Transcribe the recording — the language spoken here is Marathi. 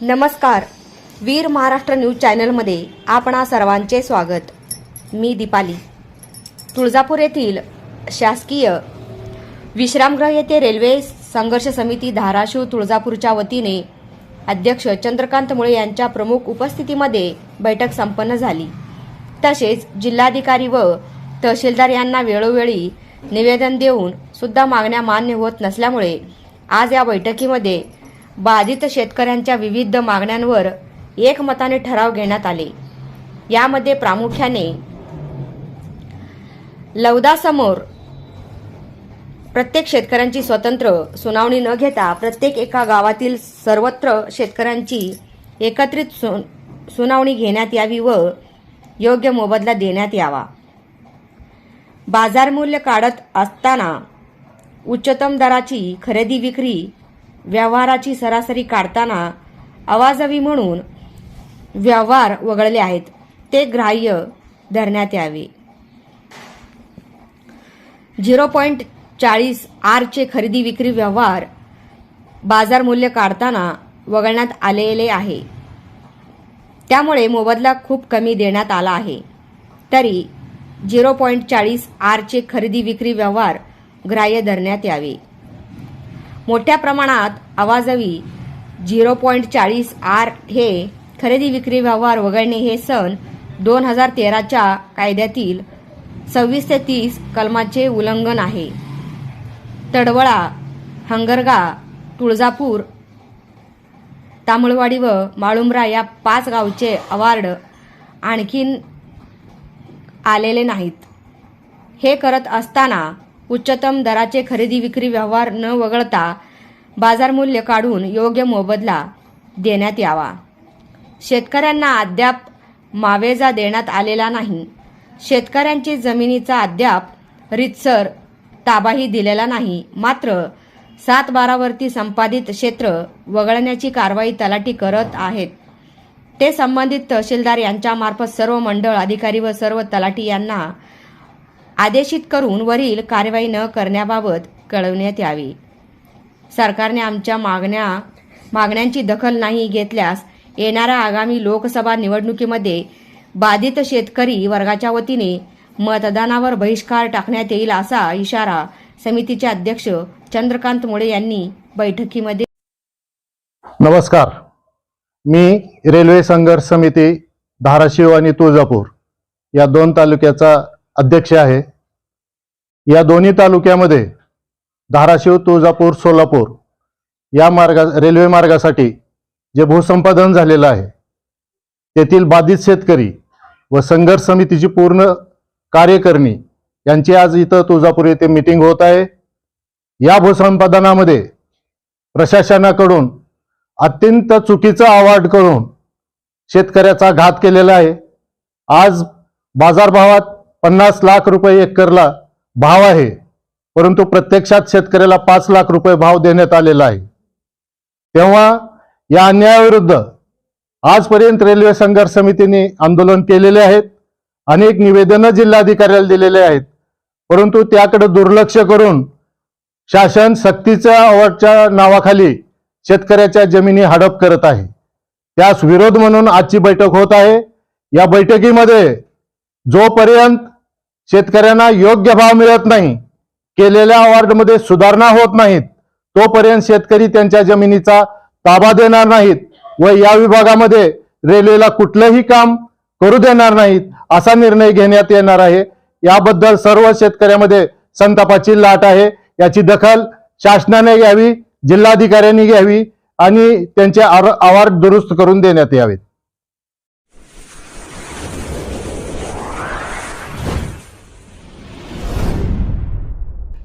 नमस्कार. वीर महाराष्ट्र न्यूज चॅनलमध्ये आपणा सर्वांचे स्वागत. मी दीपाली. तुळजापूर येथील शासकीय विश्रामगृह येथे रेल्वे संघर्ष समिती धाराशिव तुळजापूरच्या वतीने अध्यक्ष चंद्रकांत मुळे यांच्या प्रमुख उपस्थितीमध्ये बैठक संपन्न झाली. तसेच जिल्हाधिकारी व तहसीलदार यांना वेळोवेळी निवेदन देऊन सुद्धा मागण्या मान्य होत नसल्यामुळे आज या बैठकीमध्ये बाधित शेतकऱ्यांच्या विविध मागण्यांवर एकमताने ठराव घेण्यात आले. यामध्ये प्रामुख्याने लौदासमोर प्रत्येक शेतकऱ्यांची स्वतंत्र सुनावणी न घेता प्रत्येक एका गावातील सर्वत्र शेतकऱ्यांची एकत्रित सु सुनावणी घेण्यात यावी व योग्य मोबदला देण्यात यावा. बाजारमूल्य काढत असताना उच्चतम दराची खरेदी विक्री व्यवहाराची सरासरी काढताना आवाजवी म्हणून व्यवहार वगळले आहेत. ते ग्राह्य धरण्यात यावे. झिरो पॉईंट चाळीस आरचे खरेदी विक्री व्यवहार बाजार मूल्य काढताना वगळण्यात आलेले आहे. त्यामुळे मोबदला खूप कमी देण्यात आला आहे. तरी झिरो पॉईंट चाळीस आरचे खरेदी विक्री व्यवहार ग्राह्य धरण्यात यावे. मोठ्या प्रमाणात आवाजवी झिरो पॉईंट चाळीस आर हे खरेदी विक्री व्यवहार वगळणे हे सन दोन हजार तेराच्या कायद्यातील सव्वीस ते तीस कलमाचे उल्लंघन आहे. तडवळा हंगरगा तुळजापूर तामळवाडी व माळुंब्रा या पाच गावचे अवॉर्ड आणखीन आलेले नाहीत. हे करत असताना उच्चतम दराचे खरेदी विक्री व्यवहार न वगळता बाजार मूल्य काढून योग्य मोबदला देण्यात यावा. शेतकऱ्यांना अद्याप मावेजा देण्यात आलेला नाही. शेतकऱ्यांची जमिनीचा अद्याप रितसर ताबाही दिलेला नाही. मात्र सात बारावरती संपादित क्षेत्र वगळण्याची कारवाई तलाठी करत आहेत. ते संबंधित तहसीलदार यांच्यामार्फत सर्व मंडळ अधिकारी व सर्व तलाठी यांना आदेशित करून वरील कारवाई न करण्याबाबत कळवण्यात यावी. सरकारने आमच्या मागण्या मागण्यांची दखल नाही घेतल्यास येणाऱ्या आगामी लोकसभा निवडणुकीमध्ये बाधित शेतकरी वर्गाच्या वतीने मतदानावर बहिष्कार टाकण्यात येईल असा इशारा समितीचे अध्यक्ष चंद्रकांत मुळे यांनी बैठकीमध्ये नमस्कार. मी रेल्वे संघर्ष समिती धाराशिव आणि तुळजापूर या दोन तालुक्याचा अध्यक्ष आहे. या दोन्ही तालुक्यामध्ये धाराशिव तुळजापूर सोलापूर या मार्गा रेल्वे मार्गासाठी जे भूसंपादन झालेलं आहे तेथील बाधित शेतकरी व संघर्ष समितीची पूर्ण कार्यकारिणी यांची आज इथं तुळजापूर येथे मिटिंग होत आहे. या भूसंपादनामध्ये प्रशासनाकडून अत्यंत चुकीचं अवॉर्ड करून शेतकऱ्याचा घात केलेला आहे. आज बाजारभावात पन्नास लाख रुपये एकरला भाव आहे परंतु प्रत्यक्षात शेतकऱ्याला पाच लाख रुपये भाव देण्यात आलेला आहे. तेव्हा या अन्यायाविरुद्ध आजपर्यंत रेल्वे संघर्ष समितीने आंदोलन केलेले आहेत अनेक निवेदनं जिल्हाधिकाऱ्याला दिलेले आहेत परंतु त्याकडे दुर्लक्ष करून शासन सक्तीच्या अवॉर्डच्या नावाखाली शेतकऱ्याच्या जमिनी हडप करत आहे. त्यास विरोध म्हणून आजची बैठक होत आहे. या बैठकीमध्ये जोपर्यंत शेतकऱ्यांना योग्य भाव मिळत नाही केलेल्या अवॉर्डमध्ये सुधारणा होत नाहीत तोपर्यंत शेतकरी त्यांच्या जमिनीचा ताबा देणार नाहीत व या विभागामध्ये रेल्वेला कुठलंही काम करू देणार नाहीत असा निर्णय घेण्यात येणार आहे. याबद्दल सर्व शेतकऱ्यामध्ये संतापाची लाट आहे. याची दखल शासनाने घ्यावी जिल्हाधिकाऱ्यांनी घ्यावी आणि त्यांचे आर- अवॉर्ड दुरुस्त करून देण्यात यावेत.